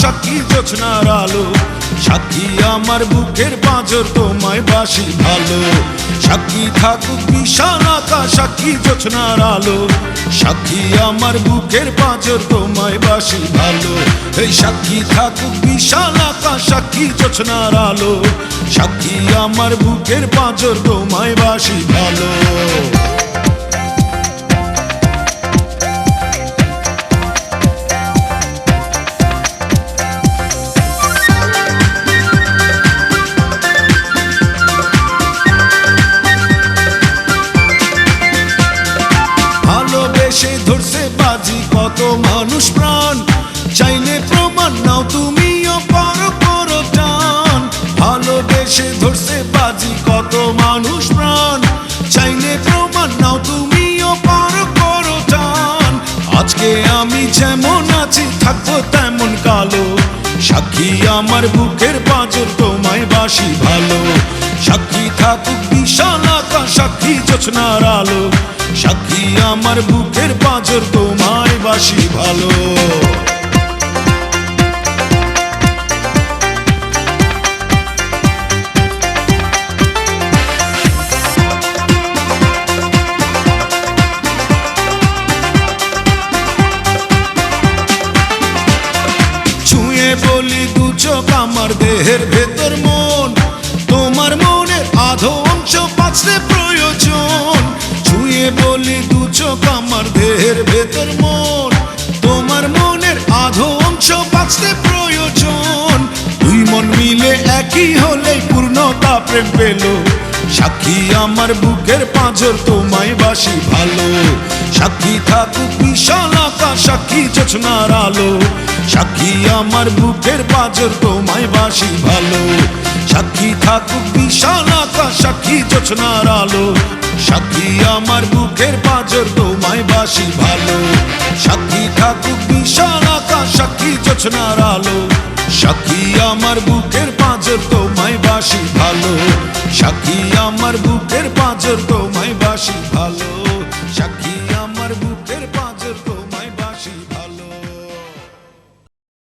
সাক্ষী জোছনার আলো। সাক্ষী আমার বুকের পাঁজর, তোমায় বাসি ভালো। সাক্ষী থাকুক বিশাল আকাশ, সাক্ষী জোছনার আলো। সাক্ষী আমার বুকের পাঁজর, তোমায় বাসি ভালো। এই সাক্ষী থাকুক বিশাল আকাশ, সাক্ষী জোছনার আলো। সাক্ষী আমার বুকের পাঁজর, তোমায় বাসি ভালো। চাইলে নাও তুমিও করো করো টান ভালোবেসে ধরছে বাজি কত মানুষ প্রাণ। চাইলে প্রমাণ নাও তুমিও করো করো টান আজকে আমি যেমন আছি, থাকব তেমন কালো। সাক্ষী আমার বুকের পাঁচর তোমায় বাসি ভালো। সাক্ষী থাকুক বিশাল আকাশ, সাক্ষী জোছনার আলো। সাক্ষী আমার বুকের পাঁচর তোমায় বাসি ভালো। বলি দু চোখ আমার দেহের ভেতর মন। তোমার মনের আধো অংশ বাঁচতে প্রয়োজন। ছুঁয়ে বলি দু চোখ আমার দেহের ভেতর মন। তোমার মনের আধো অংশ বাঁচতে প্রয়োজন। দুই মন মিলে একই হলে পূর্ণতা প্রেম পেল। সাক্ষী আমার বুকের পাঁজর তোমায় বাসি ভালো। সাক্ষী থাকুক বিশাল আকাশ সাক্ষী জোছনার আলো। সাক্ষী আমার বুকের পাঁজর, তোমায় বাসি ভালো। সাক্ষী থাকুক বিশাল আকাশ, সাক্ষী জোছনার আলো। সাক্ষী আমার বুকের পাঁজর, তোমায় বাসি ভালো। সাক্ষী থাকুক বিশাল আকাশ, সাক্ষী জোছনার আলো। সাক্ষী আমার বুকের পাঁজর, তোমায় বাসি ভালো। সাক্ষী আমার বুকের ভালো